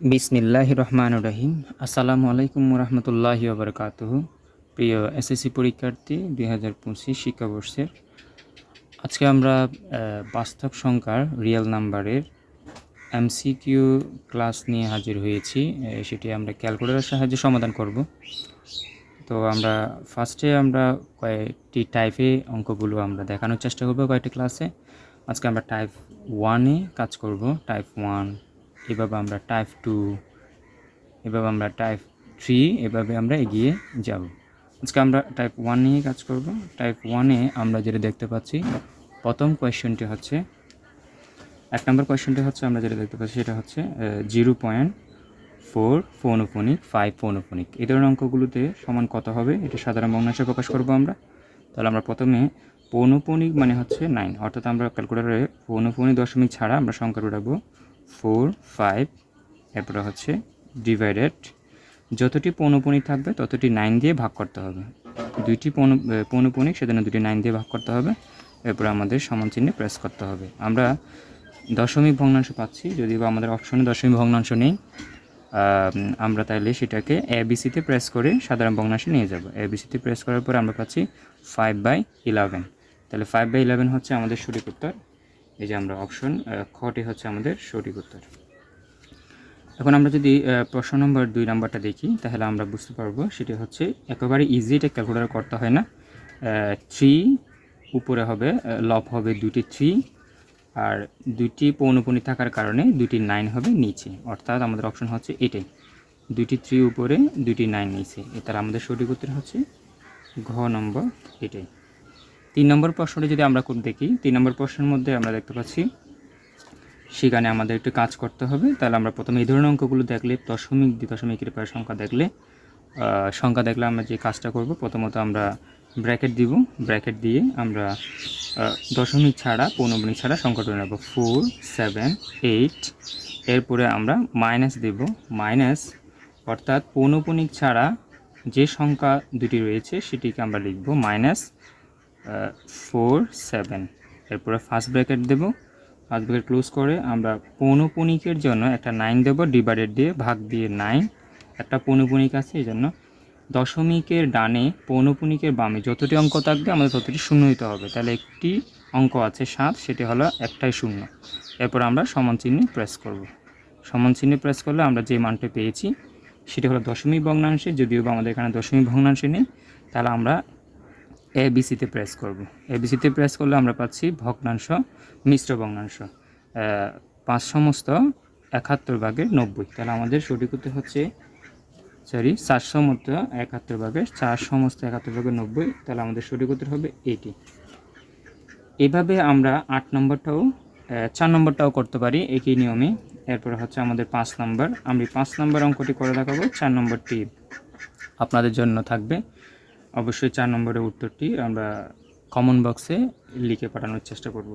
বিসমিল্লাহ রহমান রহিম। আসসালামু আলাইকুম রহমতুল্লাহি ওবরকাতহ। প্রিয় এসএসসি পরীক্ষার্থী, দুই হাজার পঁচিশ শিক্ষাবর্ষের, আজকে আমরা বাস্তব সংখ্যার রিয়েল নাম্বারের এমসিকিউ ক্লাস নিয়ে হাজির হয়েছি। সেটি আমরা ক্যালকুলেটরের সাহায্যে সমাধান করব। তো আমরা ফার্স্টে আমরা কয়েকটি টাইপে অঙ্কগুলো আমরা দেখানোর চেষ্টা করব কয়েকটি ক্লাসে আজকে আমরা টাইপ ওয়ানে কাজ করব। টাইপ ওয়ান এভাবে আমরা টাইপ টু এভাবে আমরা টাইপ থ্রি এভাবে আমরা এগিয়ে যাব। আজকে আমরা টাইপ ওয়ান নিয়ে কাজ করব। টাইপ ওয়ানে আমরা যেটা দেখতে পাচ্ছি, প্রথম কোয়েশ্চেনটি হচ্ছে, এক নম্বর কোয়েশ্চেনটি হচ্ছে, আমরা যেটা দেখতে পাচ্ছি সেটা হচ্ছে জিরো পয়েন্ট ফোর ফোনোফোনিক ফাইভ ফোনোফোনিক এই ধরনের অঙ্কগুলোতে সমান কত হবে? এটা সাধারণ ভগ্নাংশে প্রকাশ করব আমরা। তাহলে আমরা প্রথমে পৌনপণিক মানে হচ্ছে নাইন অর্থাৎ আমরা ক্যালকুলেটারে পৌনপণিক দশমিক ছাড়া আমরা সংখ্যা উঠাবো। ফোর, ফাইভ, এরপরে হচ্ছে ডিভাইডেড। যতটি পৌনপণিক থাকবে, ততটি নাইন দিয়ে ভাগ করতে হবে। দুইটি পৌন পৌনপণিক সেজন্য দুটি নাইন দিয়ে ভাগ করতে হবে। এরপরে আমাদের সমান চিহ্নে প্রেস করতে হবে। আমরা দশমিক ভগ্নাংশ পাচ্ছি, যদিও বা আমাদের অপশনে দশমিক ভগ্নাংশ নেই। আমরা তাইলে সেটাকে এবিসিতে প্রেস করে সাধারণ ভগ্নাংশে নিয়ে যাব। এবিসিতে প্রেস করার পর আমরা পাচ্ছি ফাইভ বাই ইলেভেন তাহলে ফাইভ বাই ইলেভেন হচ্ছে আমাদের সঠিক উত্তর। এই যে আমরা অপশন খটি হচ্ছে আমাদের সঠিক উত্তর। এখন আমরা যদি প্রশ্ন নম্বর দুই নাম্বারটা দেখি, তাহলে আমরা বুঝতে পারব সেটি হচ্ছে একেবারে ইজি এটা ক্যালকুলেটর করতে হয় না। থ্রি উপরে হবে লব হবে দুটি থ্রি আর দুইটি পৌনপনি থাকার কারণে দুটি নাইন হবে নিচে, অর্থাৎ আমাদের অপশন হচ্ছে এটাই দুইটি থ্রি উপরে দুটি নাইন নিচে এটার আমাদের সঠিক উত্তর হচ্ছে ঘ নম্বর এটাই তিন নম্বর প্রশ্নটি যদি আমরা দেখি, তিন নম্বর প্রশ্নের মধ্যে আমরা দেখতে পাচ্ছি, সেখানে আমাদের একটু কাজ করতে হবে। তাহলে আমরা প্রথমে এই ধরনের অঙ্কগুলো দেখলে, দশমিক দ্বি দশমিকের পরে সংখ্যা দেখলে সংখ্যা দেখলে আমরা যে কাজটা করব, প্রথমত আমরা ব্র্যাকেট দিব। ব্র্যাকেট দিয়ে আমরা দশমিক ছাড়া পৌনবণিক ছাড়া সংখ্যাটা নেব। ফোর, সেভেন, এইট, এরপরে আমরা মাইনাস দেব। মাইনাস, অর্থাৎ পৌনপণিক ছাড়া যে সংখ্যা দুটি রয়েছে, সেটিকে আমরা লিখব মাইনাস ফোর সেভেন। এরপরে ফার্স্ট ব্র্যাকেট দেব। ফার্স্ট ব্র্যাকেট ক্লোজ করে আমরা পৌনপণিকের জন্য একটা নাইন দেবো ডিভাইডেড দিয়ে ভাগ দিয়ে নাইন একটা পৌনপণিক আছে, এই জন্য দশমিকের ডানে পৌনপণিকের বামে যতটি অঙ্ক থাকবে আমাদের ততটি শূন্য হতে হবে। তাহলে একটি অঙ্ক আছে সাত, সেটি হলো একটাই শূন্য। এরপর আমরা সমান চিহ্নে প্রেস করব। সমান চিহ্নে প্রেস করলে আমরা যে মানটা পেয়েছি, সেটি হলো দশমিক ভগ্নাংশে, যদিও বা আমাদের এখানে দশমিক ভগ্নাংশে নেই, তাহলে আমরা এ বিসিতে প্রেস করব। এ বিসিতে প্রেস করলে আমরা পাচ্ছি ভগ্নাংশ, মিশ্র ভগ্নাংশ। পাঁচ সমস্ত একাত্তর ভাগের নব্বই। তাহলে আমাদের সঠিক উত্তর হচ্ছে সরি চারশো মতো একাত্তর ভাগের, চার সমস্ত একাত্তর ভাগের নব্বই। তাহলে আমাদের সঠিক উত্তর হবে এটি এভাবে আমরা আট নম্বরটাও চার নম্বরটাও করতে পারি একই নিয়মে। এরপরে হচ্ছে আমাদের পাঁচ নম্বর। আমি পাঁচ নম্বর অঙ্কটি করে দেখাবো, চার নম্বরটি আপনাদের জন্য থাকবে। অবশ্যই চার নম্বরের উত্তরটি আমরা কমন বক্সে লিখে পাঠানোর চেষ্টা করব।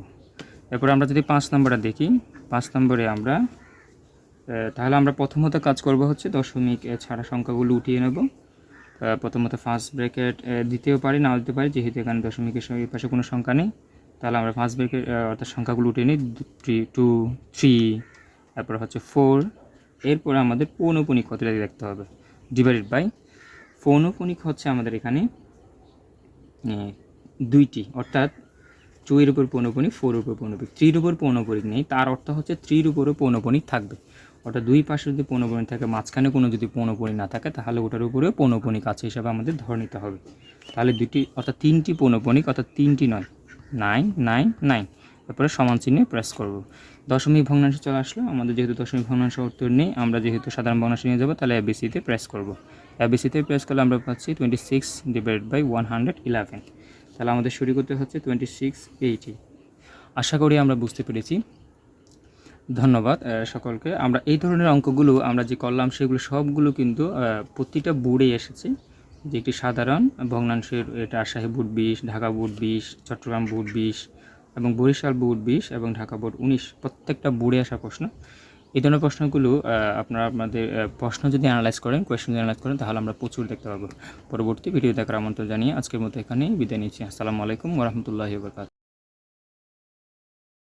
এরপর আমরা যদি পাঁচ নম্বরটা দেখি, পাঁচ নম্বরে আমরা তাহলে আমরা প্রথমত কাজ করব হচ্ছে দশমিক ছাড়া সংখ্যাগুলো উঠিয়ে নেব। প্রথমত ফার্স্ট ব্র্যাকেট দিতেও পারি, নাও দিতে পারি, যেহেতু এখানে দশমিকের সঙ্গে পাশে কোনো সংখ্যা নেই। তাহলে আমরা ফার্স্ট ব্র্যাকেট অর্থাৎ সংখ্যাগুলো উঠিয়ে নিই থ্রি টু থ্রি তারপর হচ্ছে ফোর এরপরে আমাদের পৌনপণিক কতটা দেখতে হবে। ডিভাইডেড বাই পৌনপণিক হচ্ছে আমাদের এখানে দুইটি। অর্থাৎ এর উপর পৌনপণিক ফোর উপর পৌনপণিক থ্রির উপর পৌনপণিক নেই, তার অর্থ হচ্ছে থ্রির উপরও পৌনপণিক থাকবে। অর্থাৎ দুই পাশে যদি পৌনপণিক থাকে, মাঝখানে কোনো যদি পৌনপণিক না থাকে, তাহলে ওটার উপরেও পৌনপণিক আছে হিসাবে আমাদের ধরে নিতে হবে। তাহলে দুটি, অর্থাৎ তিনটি পৌনপণিক অর্থাৎ তিনটি নয় নাইন নাইন নাইন তারপরে সমান চিহ্নে প্রেস করব। দশমিক ভগ্নাংশ চলে আসলো, আমাদের যেহেতু দশমিক ভগ্নাংশ উত্তর নেই, আমরা যেহেতু সাধারণ ভগ্নাংশ নিয়ে যাব, তাহলে এবিসিতে প্রেস করব। এবিসিতে প্রেস করলে আমরা পাচ্ছি twenty six divide by one hundred eleven তাহলে আমাদের শুরু করতে হচ্ছে টোয়েন্টি সিক্স এইটি আশা করি আমরা বুঝতে পেরেছি। ধন্যবাদ সকলকে। আমরা এই ধরনের অঙ্কগুলো আমরা যে করলাম, সেগুলো সবগুলো কিন্তু প্রতিটা বোর্ডে এসেছে। যে একটি সাধারণ ভগ্নাংশের এটা রাজশাহী বোর্ড বিশ, ঢাকা বোর্ড বিশ, চট্টগ্রাম বোর্ড বিশ এবং বরিশাল বোর্ড বিশ এবং ঢাকা বোর্ড উনিশ। প্রত্যেকটা বোর্ডে আসা প্রশ্ন। এই ধরনের প্রশ্নগুলো আপনারা আপনাদের প্রশ্ন যদি অ্যানালাইজ করেন কোয়েশ্চেন যদি অ্যানালাইজ করেন, তাহলে আমরা প্রচুর দেখতে পাবো। পরবর্তী ভিডিও দেখার আমন্ত্রণ জানিয়ে আজকের মতো এখানেই বিদায় নিচ্ছি। আসসালামু আলাইকুম ওরহমতুল্লাহি বরকাত